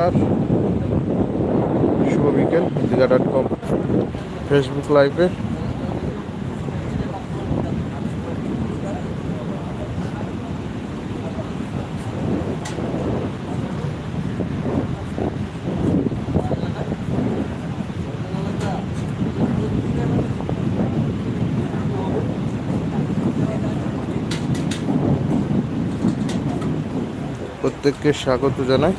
নমস্কার শুভ বিকেল Digha dot com Facebook লাইভে প্রত্যেককে স্বাগত জানাই।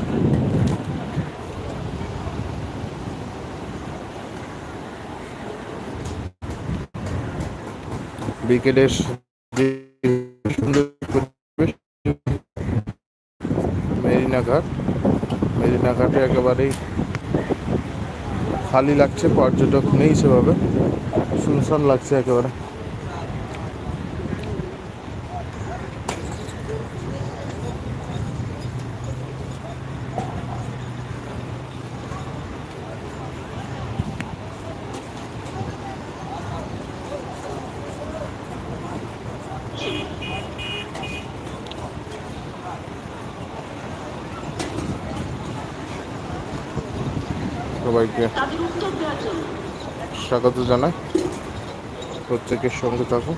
বিকেলের মেরিনাঘাট পরিবেশ মেরিনা ঘাট মেরিনা ঘাটে একেবারেই খালি লাগছে, পর্যটক নেই সেভাবে। শুনশান লাগছে একেবারে। সবাইকে স্বাগত জানাই। প্রত্যেকের সঙ্গে থাকুন।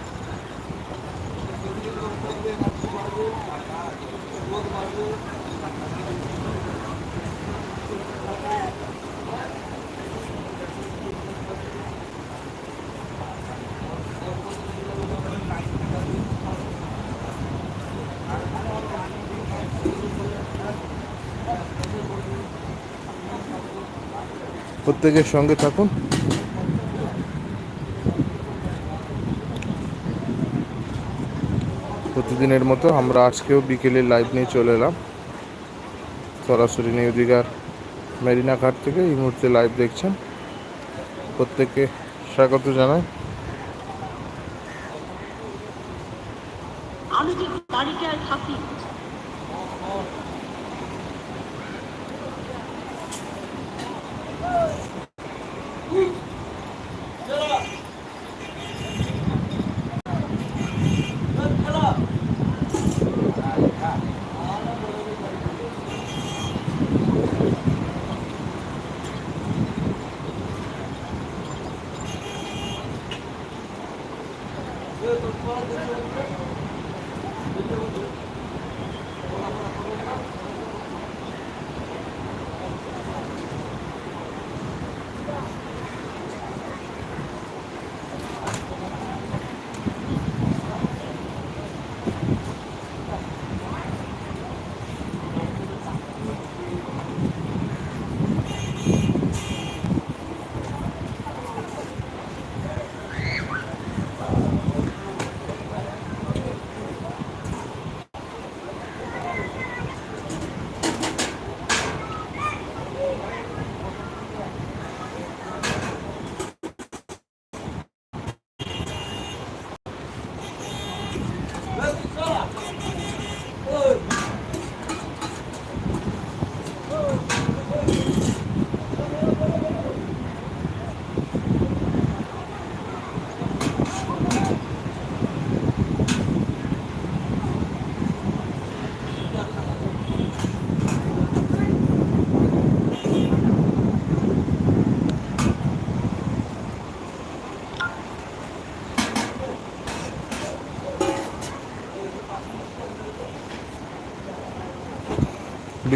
প্রত্যেকের সঙ্গে থাকুন। প্রতিদিনের মতো আমরা আজকেও বিকেলে লাইভ নিয়ে চলে এলাম। সরাসরি নিউ দিঘার মেরিনা ঘাট থেকে এই মুহূর্তে লাইভ দেখছেন। প্রত্যেককে স্বাগত জানাই।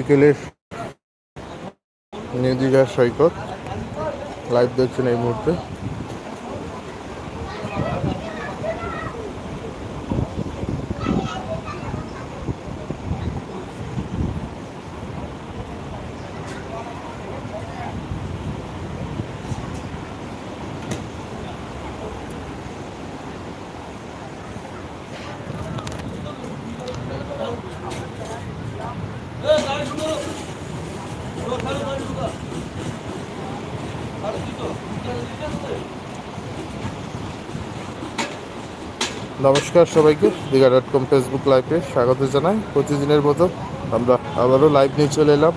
বিকেলের নিউ দীঘার সৈকত। লাইভ দেখছেন এই মুহূর্তে। নমস্কার সবাইকে। দীঘা ডট কম ফেসবুক লাইভে স্বাগত জানাই। প্রতিদিনের মতো আমরা আবারও লাইভ নিয়ে চলে এলাম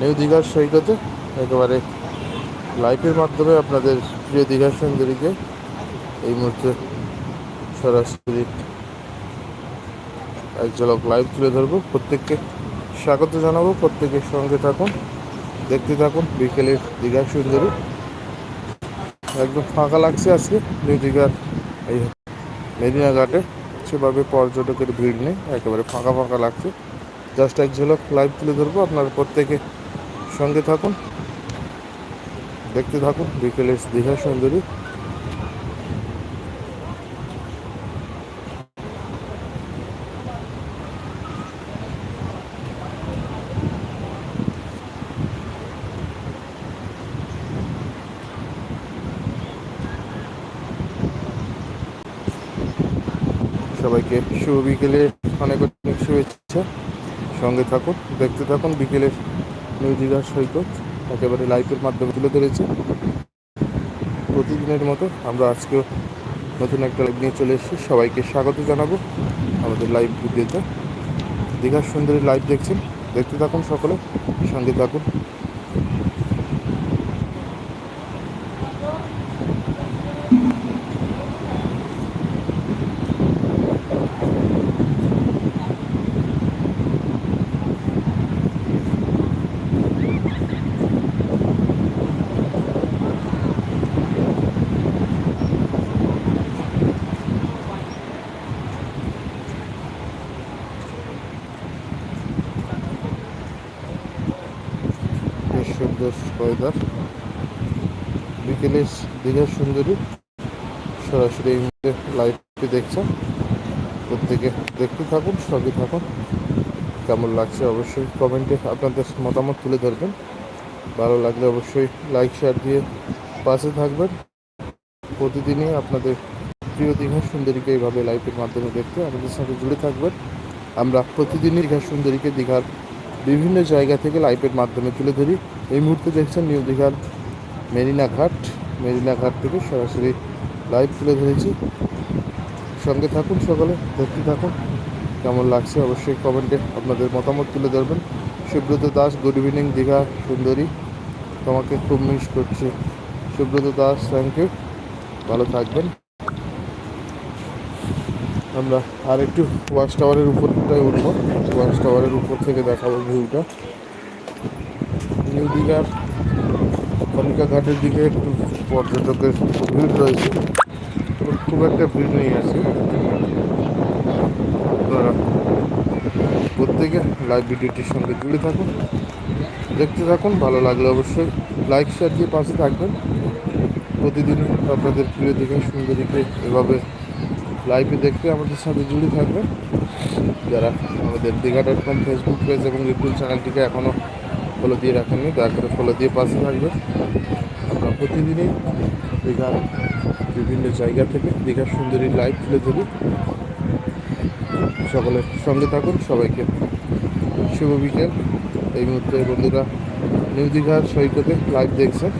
নিউ দীঘার সৈকতে। একেবারে লাইভের মাধ্যমে আপনাদের প্রিয় দীঘা সুন্দরীকে এই মুহূর্তে সরাসরি এক ঝলক লাইভ তুলে ধরবো। প্রত্যেককে স্বাগত জানাব। প্রত্যেকের সঙ্গে থাকুন, দেখতে থাকুন বিকেলের দীঘার সুন্দরী একদম ফাঁকা লাগছে আজকে নিউ দীঘার এই মেদিনা ঘাটে। সেভাবে পর্যটকের ভিড় নেই, একেবারে ফাঁকা ফাঁকা লাগছে। জাস্ট এক ঝলক লাইভ তুলে ধরবো, আপনার প্রত্যেকে সঙ্গে থাকুন, দেখতে থাকুন। বিকেলের দীঘা সুন্দরী। সবাইকে শুভ বিকেলে অনেক অনেক শুভেচ্ছা। সঙ্গে থাকুন, দেখতে থাকুন বিকেলের নিউ সৈকত, একেবারে লাইভের মাধ্যমে তুলে ধরেছি। প্রতিদিনের মতো আমরা আজকেও নতুন একটা লাইভ নিয়ে চলে এসেছি। সবাইকে স্বাগত জানাব আমাদের লাইভ ভিডিওতে। দীঘার সুন্দরী লাইভ দেখছেন, দেখতে থাকুন সকলে, সঙ্গে থাকুন। সুন্দর ওয়েদার বিকেলে দীঘার সুন্দরী। সরাসরি এই মুহূর্তে লাইভটি দেখছেন। প্রত্যেকে দেখতে থাকুন, সঙ্গে থাকুন। কেমন লাগছে অবশ্যই কমেন্টে আপনাদের মতামত তুলে ধরবেন। ভালো লাগলে অবশ্যই লাইক শেয়ার দিয়ে পাশে থাকবেন। প্রতিদিনই আপনাদের প্রিয় দীঘা সুন্দরীকে এইভাবে লাইভের মাধ্যমে দেখতে আমাদের সাথে জুড়ে থাকবেন। আমরা প্রতিদিনই দীঘা সুন্দরীকে দীঘার বিভিন্ন জায়গা থেকে লাইভের মাধ্যমে তুলে ধরি। এই মুহূর্তে দেখছেন নিউ দীঘার মেরিনা ঘাট। মেরিনা ঘাট থেকে সরাসরি লাইভ তুলে ধরেছি। সঙ্গে থাকুন সকলে, দেখতে থাকুন। কেমন লাগছে অবশ্যই কমেন্টে আপনাদের মতামত তুলে ধরবেন। সুব্রত দাস, গুড ইভিনিং দীঘা, সুন্দরী। তোমাকে খুব মিস করছি। সুব্রত দাস থ্যাংক ইউ ভালো থাকবেন। আমরা আর একটু ওয়াচ টাওয়ারের উপরটায় উঠবো। ওয়াচ টাওয়ারের উপর থেকে দেখাবো ভিউটা নিউ দীঘার কনিকা ঘাটের দিকে একটু পর্যটকের ভিড় রয়েছে। খুব একটা ভিড় নেই আছে। আপনারা প্রত্যেকে লাইভ ভিডিওটির সঙ্গে জুড়ে থাকুন। দেখতে থাকুন, ভালো লাগলে অবশ্যই লাইক শেয়ার দিয়ে পাশে থাকবেন। প্রতিদিন আপনাদের প্রিয় দীঘা সুন্দরীকে এভাবে লাইভে দেখতে আমাদের সাথে জুড়ে থাকবে। যারা আমাদের Digha dot com Facebook page এবং ইউটিউব চ্যানেলটিকে এখনও ফলো দিয়ে রাখেননি, দয়া করে ফলো দিয়ে পাশে থাকবে আমরা প্রতিদিনই দীঘার বিভিন্ন জায়গা থেকে দীঘার সুন্দরী লাইভ তুলে ধরি। সকলের সঙ্গে থাকুন, সবাইকে শুভ বিকেল। এই মুহূর্তে বন্ধুরা নিউ দীঘার সৈকতে লাইভ দেখছেন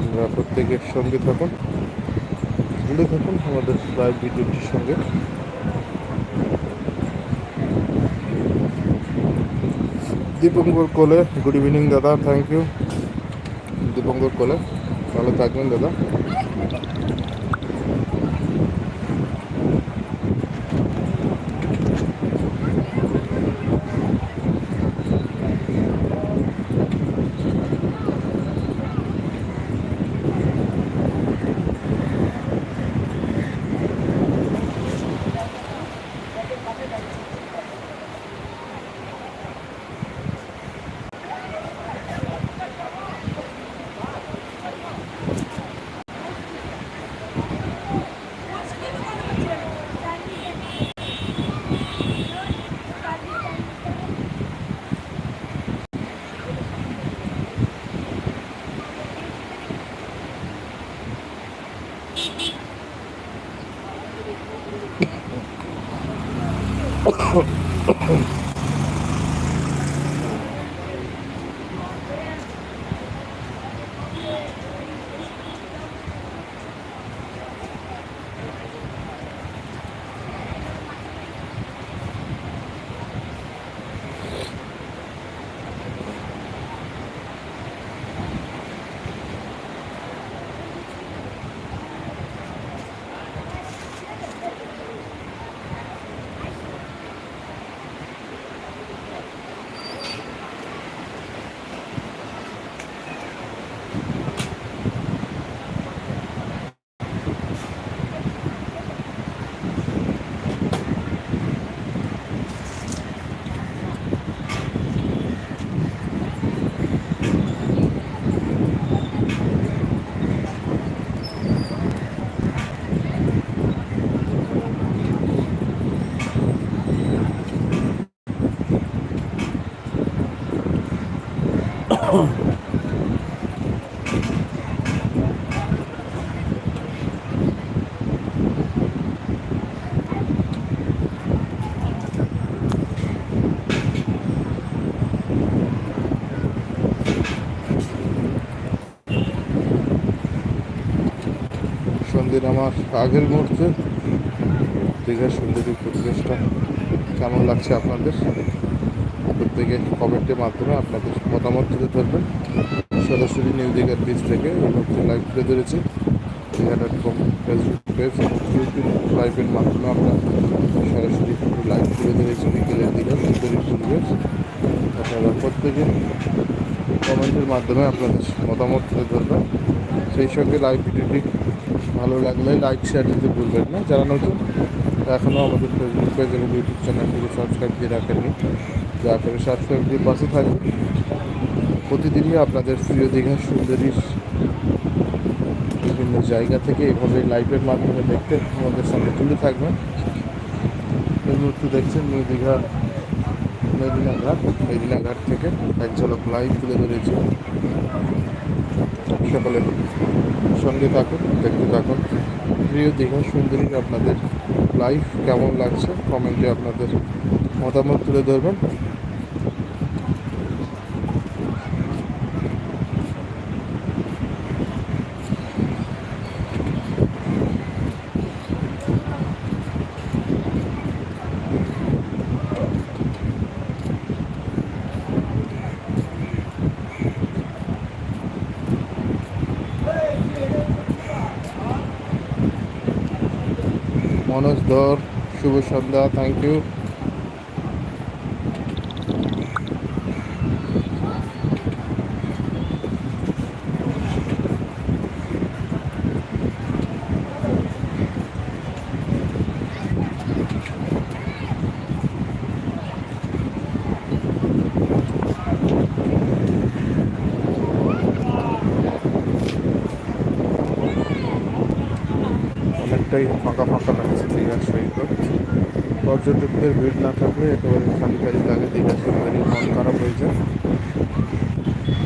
আপনারা প্রত্যেকের সঙ্গে থাকুন। জুড়ে থাকুন আমাদের লাইভ ভিডিওটির সঙ্গে। দীপঙ্কর কোলে গুড ইভিনিং দাদা থ্যাংক ইউ দীপঙ্কর কোলে, ভালো থাকবেন দাদা। Oh, সন্ধ্যের আমার আগের মুহূর্তে। দীঘার সুন্দরী পরিবেশটা কেমন লাগছে আপনাদের? প্রত্যেকে কমেন্টের মাধ্যমে আপনাদের মতামত তুলে ধরবেন। সরাসরি নিউ দীঘার বীজ থেকে এই লাইভ তুলে ধরেছি। Digha dot com Facebook page YouTube লাইভের মাধ্যমে আমরা সরাসরি লাইভ তুলে ধরেছি বিকেলের দীঘার সুন্দরী পরিবেশ। আপনারা প্রত্যেকে কমেন্টের মাধ্যমে আপনাদের মতামত তুলে ধরবেন। সেই সঙ্গে লাইভ ভিডিওটি ভালো লাগলে লাইক শেয়ার দিতে ভুলবেন না। যারা নতুন, এখনও আমাদের ফেসবুক পেজ এবং ইউটিউব চ্যানেলটিকে সাবস্ক্রাইব দিয়ে রাখেননি, দয়া করে সাবস্ক্রাইব দিয়ে পাশে থাকবে প্রতিদিনই আপনাদের প্রিয় দীঘা সুন্দরীর বিভিন্ন জায়গা থেকে এভাবে লাইভের মাধ্যমে দেখতে আমাদের সামনে তুলে থাকবেন। এই মুহূর্তে দেখছেন নিউ দীঘা মেদিনাঘাট মেদিনাঘাট থেকে এক ঝলক লাইভ তুলে ধরেছি। সকলে সঙ্গে থাকুন, দেখতে থাকুন। প্রিয় দীঘা সুন্দরী, আপনাদের লাইফ কেমন লাগছে? কমেন্টে আপনাদের মতামত তুলে ধরবেন। মনোজ ধর শুভ সন্ধ্যা থ্যাংক ইউ অনেকটাই ফাঁকা ফাঁকা লাগছে দীঘার সৈকত পর্যটকদের ভিড় না থাকলে একেবারে খালি খালি লাগে দীঘার সুন্দরী মন খারাপ হয়ে যায়।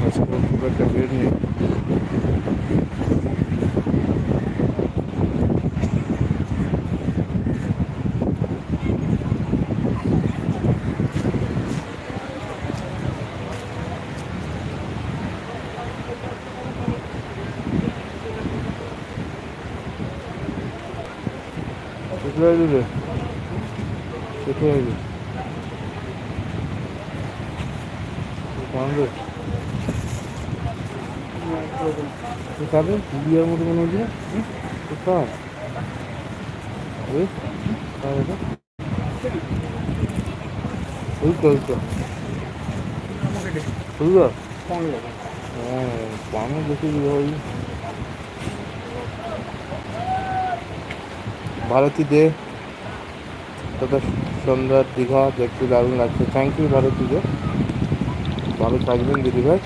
আজকে খুব একটা ভিড় নেই কোথায় এলি এলি কান্দে কোথায় বিয়ার মতো মনে হচ্ছে এটা? ওই তো ওই তো। বুঝলো? হ্যাঁ পানি দেখি ওই ভারতী দে। তথা সন্ধ্যার দীঘা দেখতে দারুণ লাগছে। থ্যাংক ইউ ভারতী দে ভালো থাকবেন, দিদি ভাই।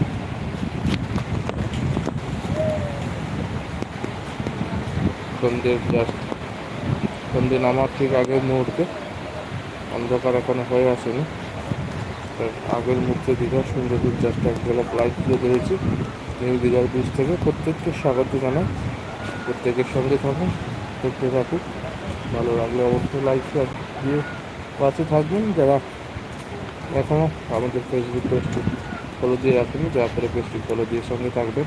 সন্ধ্যের জাস্ট সন্ধ্যে নামার ঠিক আগের মুহূর্তে। অন্ধকার এখনও হয়ে আসেনি। আগের মুহূর্তে দীঘার সুন্দরপুর জাস্ট এক ঝলক লাইট তুলে ধরেছি নিউ দীঘার বীজ থেকে প্রত্যেককে স্বাগত জানাই। প্রত্যেকের সঙ্গে থাকুন, দেখতে থাকুক ভালো লাগলে অবশ্যই লাইক শেয়ার দিয়ে পাশে থাকবেন যারা এখনও আমাদের ফেসবুক পেজটি ফলো দিয়ে রাখেন দয়া করে পেজটি ফলো দিয়ে সঙ্গে থাকবেন।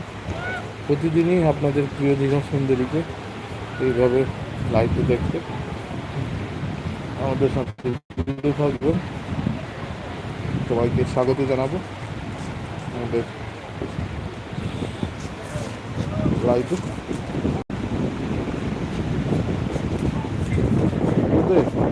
প্রতিদিনই আপনাদের প্রিয় দীঘা সুন্দরীকে এইভাবে লাইভে দেখতে আমাদের সাথে থাকবেন। সবাইকে স্বাগত জানাব আমাদের লাইভে বুঝলে?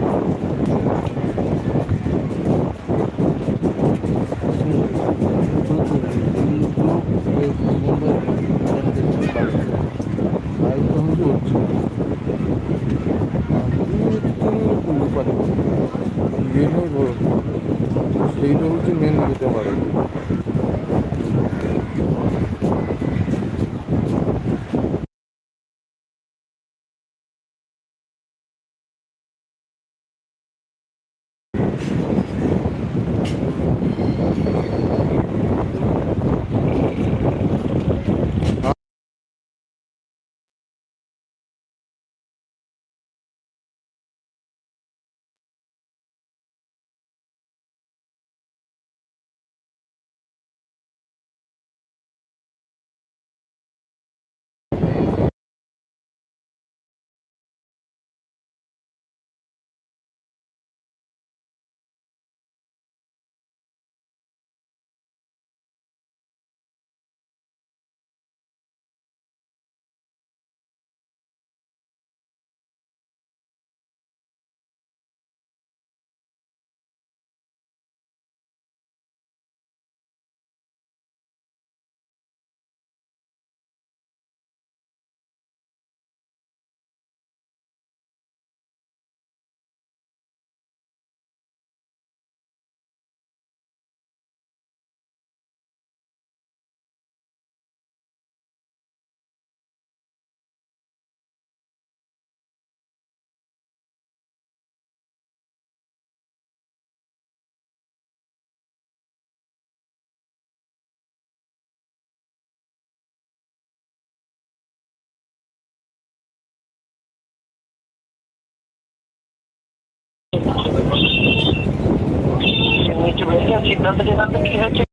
সিগন্যাল থেকে এখান থেকে কি হয়েছে